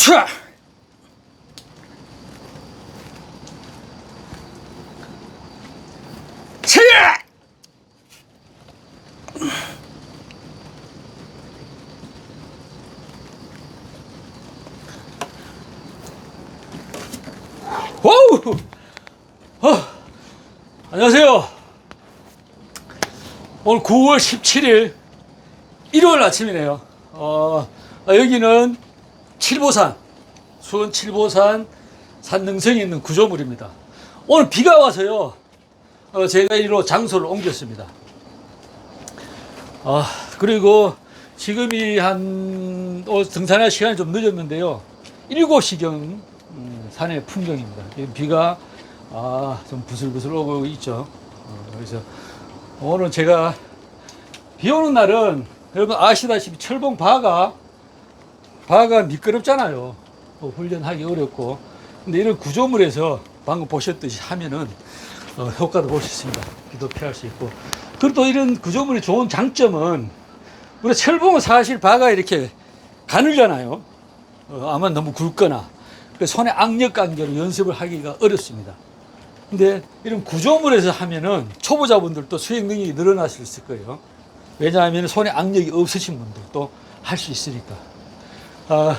으차! 차야! 와우! 어, 안녕하세요. 오늘 9월 17일 일요일 아침이네요. 어, 아, 여기는 칠보산, 수원 칠보산 산능성에 있는 구조물입니다. 오늘 비가 와서요, 어, 제가 이로 장소를 옮겼습니다. 아, 그리고 지금이 한, 오늘 등산할 시간이 좀 늦었는데요. 7시경 음, 산의 풍경입니다. 지금 비가 아, 좀 부슬부슬 오고 있죠. 어, 그래서 오늘 제가 비 오는 날은 여러분 아시다시피 철봉 바가 바가 미끄럽잖아요. 뭐 훈련하기 어렵고. 근데 이런 구조물에서 방금 보셨듯이 하면은 어, 효과도 볼 수 있습니다. 비도 피할 수 있고. 그리고 또 이런 구조물의 좋은 장점은 우리 철봉은 사실 바가 이렇게 가늘잖아요. 어, 아마 너무 굵거나 그 손에 악력 관계로 연습을 하기가 어렵습니다. 근데 이런 구조물에서 하면은 초보자분들도 수행 능력이 있을 거예요. 왜냐하면 손에 악력이 없으신 분들도 할 수 있으니까. 아,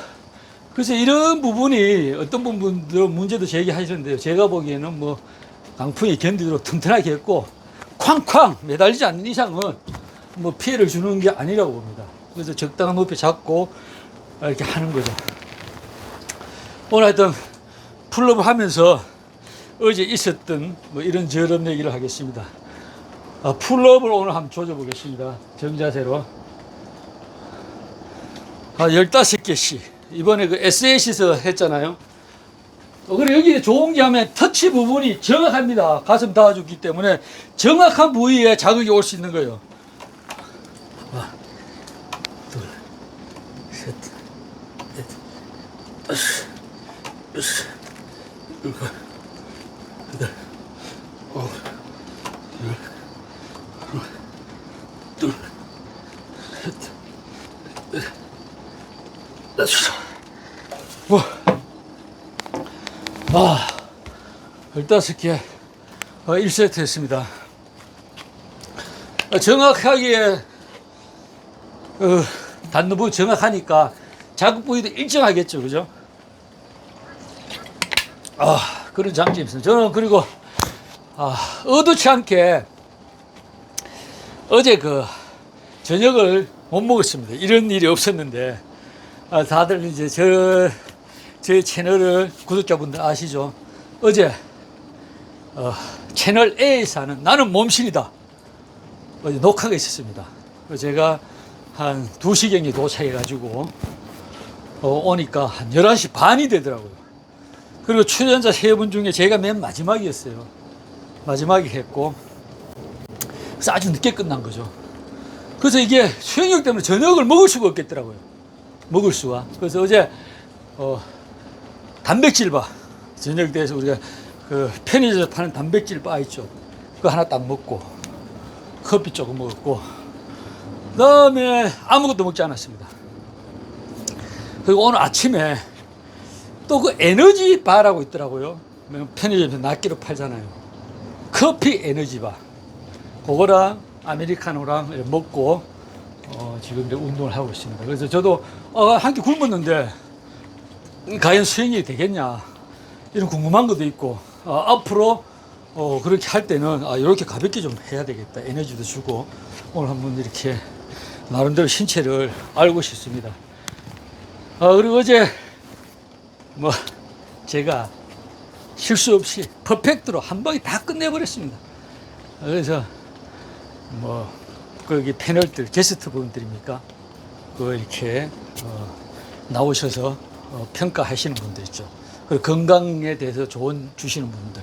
그래서 이런 부분이 어떤 분들은 문제도 제기하시는데요. 제가 보기에는 뭐 강풍이 견디도록 튼튼하게 했고 쾅쾅 매달리지 않는 이상은 뭐 피해를 주는 게 아니라고 봅니다. 그래서 적당한 높이 잡고 이렇게 하는 거죠. 오늘 하여튼 풀업을 하면서 어제 있었던 뭐 이런 저런 얘기를 하겠습니다. 아, 풀업을 오늘 한번 조져보겠습니다. 정자세로. 아, 15개씩. 이번에 그 SAC에서 했잖아요. 어, 그리고 여기 좋은 게 하면 터치 부분이 정확합니다. 가슴 닿아주기 때문에 정확한 부위에 자극이 올 수 있는 거예요. 하나, 둘, 셋, 넷, 다섯, 여섯, 일곱, 여덟, 아홉, 열, 하나, 둘, 셋, 넷, 다섯. 와. 아, 15개, 어, 1세트 했습니다. 어, 정확하게, 어, 부분 정확하니까 자극 부위도 일정하겠죠, 그죠? 아, 그런 장점이 있습니다. 저는 그리고, 아, 의도치 않게 어제 그 저녁을 못 먹었습니다. 이런 일이 없었는데, 아, 다들 이제 저, 제 채널을 구독자분들 아시죠? 어제 어, 채널 A에서 하는 나는 몸신이다. 어제 녹화가 있었습니다. 제가 한 2시경에 도착해가지고 어, 오니까 한 11시 반이 되더라고요. 그리고 출연자 세 분 중에 제가 맨 마지막이었어요. 마지막에 했고 그래서 아주 늦게 끝난 거죠. 그래서 이게 수행력 때문에 저녁을 먹을 수가 없겠더라고요. 먹을 수가. 그래서 어제 어, 단백질 바 저녁 때에서 우리가 그 편의점에서 파는 단백질 바 있죠. 그거 하나 딱 먹고 커피 조금 먹었고 그다음에 아무것도 먹지 않았습니다. 그리고 오늘 아침에 또 그 에너지 바라고 있더라고요. 편의점에서 낱개로 팔잖아요. 커피 에너지 바. 그거랑 아메리카노랑 먹고 어, 지금 운동을 하고 있습니다. 그래서 저도 어, 한끼 굶었는데 과연 수행이 되겠냐 이런 궁금한 것도 있고 아, 앞으로 어, 그렇게 할 때는 아, 이렇게 가볍게 좀 해야 되겠다 에너지도 주고 오늘 한번 이렇게 나름대로 신체를 알고 싶습니다. 아, 그리고 어제 뭐 제가 실수 없이 퍼펙트로 한 방에 다 끝내버렸습니다. 그래서 뭐 거기 패널들 게스트 분들입니까? 그 이렇게 어, 나오셔서 어, 평가하시는 분들 있죠. 그리고 건강에 대해서 조언 주시는 분들,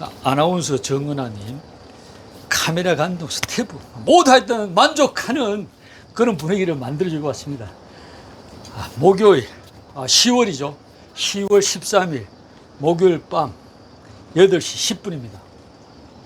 아, 아나운서 정은아님, 카메라 감독 스태프 모두 하여튼 만족하는 그런 분위기를 만들어주고 왔습니다. 아, 목요일, 아, 10월이죠. 10월 13일 목요일 밤 8시 10분입니다.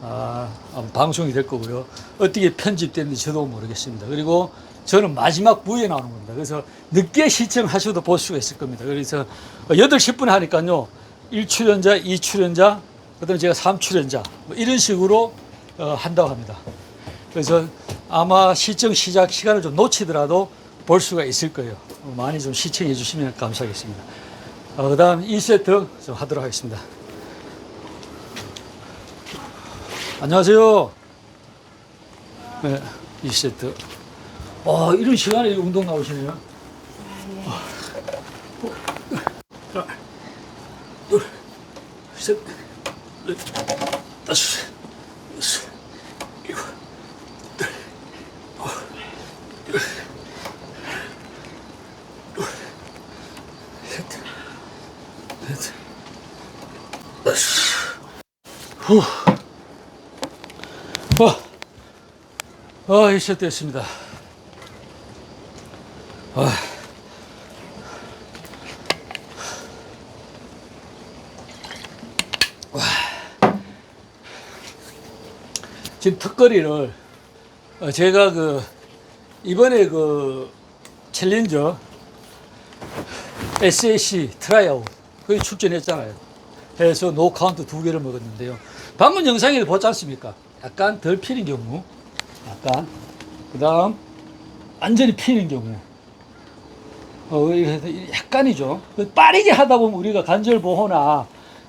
아, 방송이 될 거고요. 어떻게 편집되는지 저도 모르겠습니다. 그리고 저는 마지막 부위에 나오는 겁니다. 그래서 늦게 시청하셔도 볼 수가 있을 겁니다. 그래서 8시 10분에 하니까요. 1출연자, 2출연자, 그 다음에 제가 3출연자 뭐 이런 식으로 어, 한다고 합니다. 그래서 아마 시청 시작 시간을 좀 놓치더라도 볼 수가 있을 거예요. 어, 많이 좀 시청해 주시면 감사하겠습니다. 어, 그 다음 2세트 좀 하도록 하겠습니다. 안녕하세요. 네, 2세트. 와, 이런 시간에 운동 나오시네요. 하나, 둘, 셋, 넷, 다섯, 여섯, 일곱, 여덟, 아홉, 열, 둘, 셋, 넷, 다섯. 후. 와, 아, 이셋 됐습니다. 아. 와. 지금 턱걸이를 어, 제가 그 이번에 그 챌린저 SAC 트라이아웃 거기 출전했잖아요. 해서 노 카운트 두 개를 먹었는데요. 방금 영상에도 보지 않습니까? 약간 덜 피는 경우, 약간 그 다음 완전히 피는 경우. 어, 약간이죠. 그 빠르게 하다 보면 우리가 관절 보호나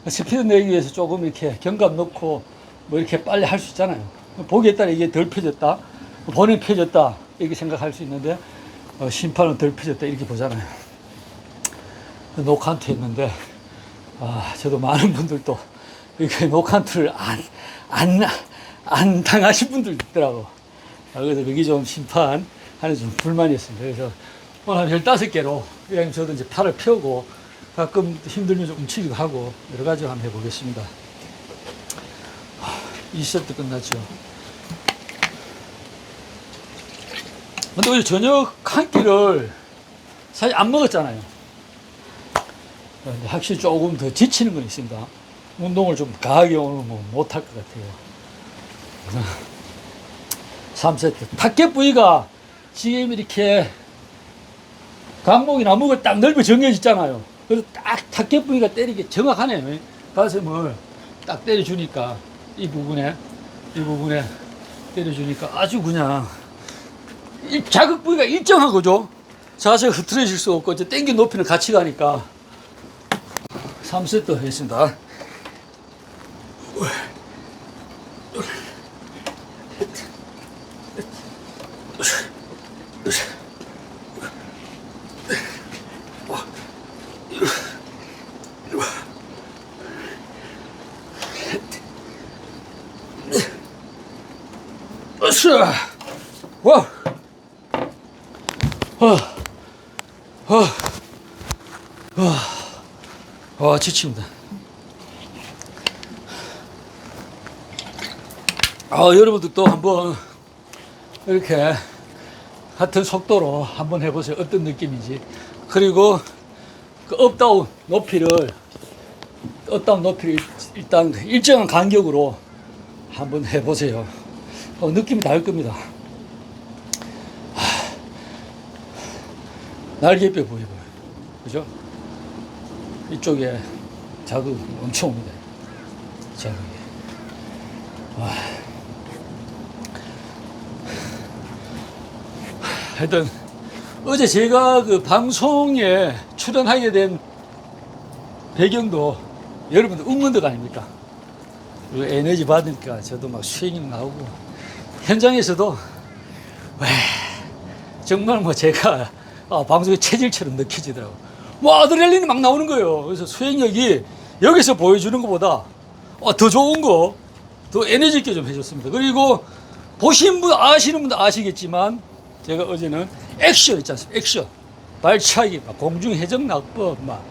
스피드 내기 위해서 조금 이렇게 경감 넣고 뭐 이렇게 빨리 할 수 있잖아요. 보기에 따라 이게 덜 펴졌다, 본인 펴졌다 이렇게 생각할 수 있는데 어, 심판은 덜 펴졌다 이렇게 보잖아요. 노칸트 했는데 아, 저도 많은 분들도 이렇게 노칸트를 안, 안, 안 당하신 분들 있더라고. 아, 그래서 그게 좀 심판 하는 좀 불만이었습니다. 그래서 오늘 한 15개로 그냥 저도 이제 팔을 펴고 가끔 힘들면 좀 움츠리고 하고 여러 가지 한번 해보겠습니다. 하, 2세트 끝났죠. 근데 우리 저녁 한 끼를 사실 안 먹었잖아요. 확실히 조금 더 지치는 건 있습니다. 운동을 좀 강하게 오늘 뭐 못할 것 같아요. 3세트. 타켓 부위가 지금 이렇게 강목이 나무가 딱 넓어 정해졌잖아요. 그래서 딱 부위가 때리기 정확하네요. 가슴을 딱 때려주니까 이 부분에, 이 부분에 때려주니까 아주 그냥 이 자극 부위가 일정한 거죠. 자세가 흐트러질 수 없고 이제 땡겨 높이는 같이 가니까 3세트 하겠습니다. 으쌰! 와! 아, 아, 아, 아, 지칩니다. 아, 여러분들도 한번 이렇게 같은 속도로 한번 해보세요. 어떤 느낌인지. 그리고 그 업다운 높이를, 업다운 높이를 일단 일정한 간격으로 한번 해보세요. 어, 느낌이 다를 겁니다. 하, 날개뼈 보이고요. 그죠? 이쪽에 자극 엄청 옵니다. 자극이. 와. 하여튼, 어제 제가 그 방송에 출연하게 된 배경도 여러분들 응원들 아닙니까? 그 에너지 받으니까 저도 막 스윙이 나오고 현장에서도 왜 정말 뭐 제가 아, 방송의 체질처럼 느껴지더라고. 뭐 아드레날린이 막 나오는 거예요. 그래서 수행력이 여기서 보여주는 것보다 어, 더 좋은 거, 더 에너지 있게 좀 해줬습니다. 그리고 보신 분 아시는 분도 아시겠지만 제가 어제는 액션 있지 않습니까? 액션. 발차기, 막 공중 해적 낙법, 막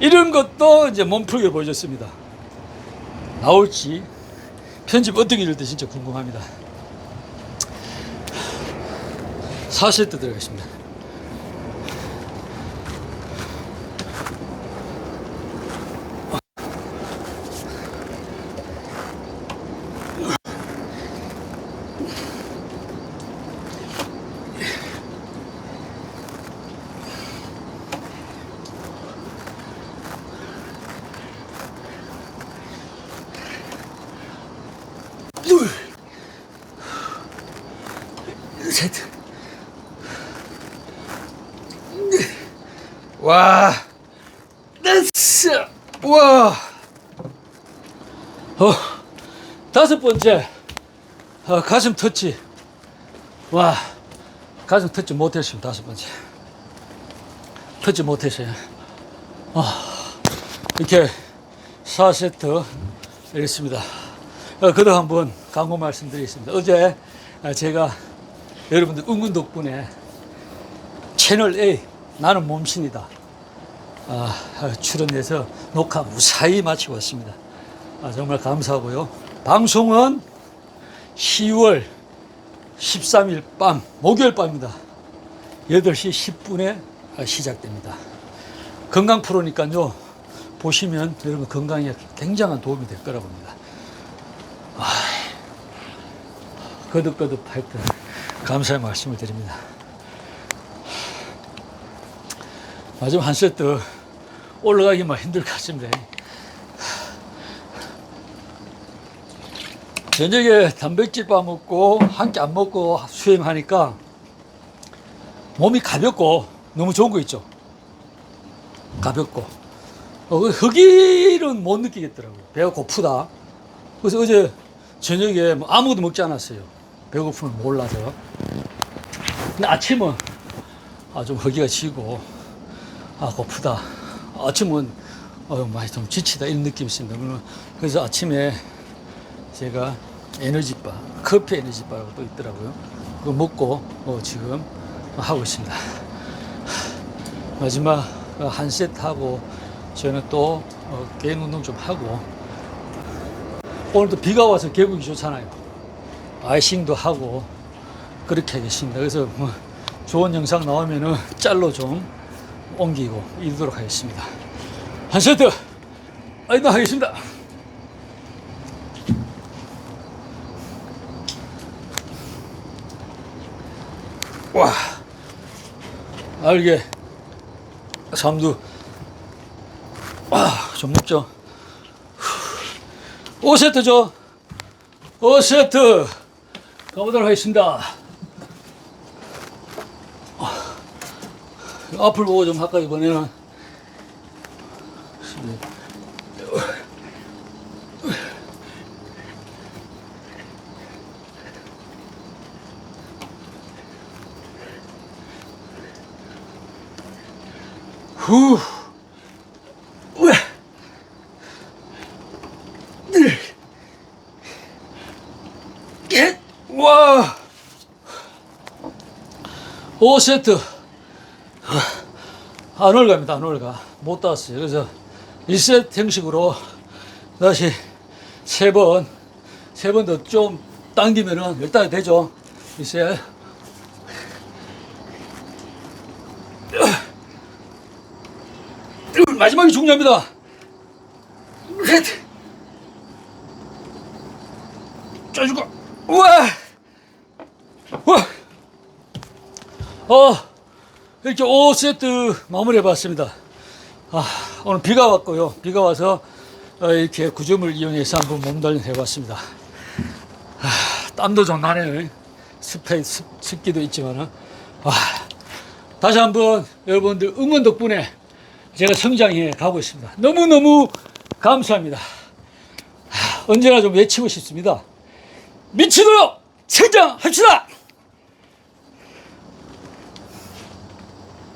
이런 것도 이제 몸풀기를 보여줬습니다. 나올지 편집 어떻게 될지 진짜 궁금합니다. 사실대 들어가십니다. 셋. 와, 됐어. 와, 어, 다섯 번째, 어, 가슴 터치. 와, 가슴 터치 못했습니다. 다섯 번째. 터치 못 했어요. 아, 이렇게 4세트 이랬습니다. 어, 그도 한번 광고 말씀드리겠습니다. 어제 아, 제가 여러분들 응원 덕분에 채널 A 나는 몸신이다 아, 출연해서 녹화 무사히 마치고 왔습니다. 아, 정말 감사하고요. 방송은 10월 13일 밤 목요일 밤입니다. 8시 10분에 시작됩니다. 건강 프로니까요. 보시면 여러분 건강에 굉장한 도움이 될 거라 봅니다. 아, 거듭거듭 하여튼 감사의 말씀을 드립니다. 마지막 한 세트 올라가기만 힘들 것 같습니다. 저녁에 단백질 밥 먹고 한 끼 안 먹고 수행하니까 몸이 가볍고 너무 좋은 거 있죠. 가볍고 어, 그 흑일은 못 느끼겠더라고요. 배가 고프다. 그래서 어제 저녁에 뭐 아무것도 먹지 않았어요. 배고픔을 몰라서. 근데 아침은 아, 좀 허기가 지고 아 고프다. 아침은 어, 많이 좀 지치다 이런 느낌이 있습니다. 그러면 그래서 아침에 제가 에너지바, 커피 에너지바라고 또 있더라고요. 그거 먹고 어, 지금 하고 있습니다. 마지막 한 세트 하고 저는 또 어, 개인 운동 좀 하고 오늘도 비가 와서 계곡이 좋잖아요. 아이싱도 하고 그렇게 하겠습니다. 그래서 뭐 좋은 영상 나오면은 짤로 좀 옮기고 이러도록 하겠습니다. 한 세트 아이도 하겠습니다. 와, 알게 삼두 아, 좀 먹죠. 5세트죠. 5세트 가보도록 하겠습니다. 앞을 보고 좀 할까 이번에는. 후. 우와. 겟! 와! 5세트. 안 올갑니다, 안 올가. 못 땄어요. 그래서 1세트 형식으로 다시 세 번, 세 번 더 좀 당기면은 일단 되죠. 1세. 마지막이 중요합니다. 넷. 짜주고. 우와. 우와. 어, 이렇게 5세트 마무리해 봤습니다. 아, 오늘 비가 왔고요. 비가 와서 어, 이렇게 구점을 이용해서 한번 몸단련 해 봤습니다. 아, 땀도 좀 나네요. 습해, 습, 습기도 있지만은. 와, 다시 한번 여러분들 응원 덕분에 제가 성장해 가고 있습니다. 너무너무 감사합니다. 하, 언제나 좀 외치고 싶습니다. 미치도록 성장합시다!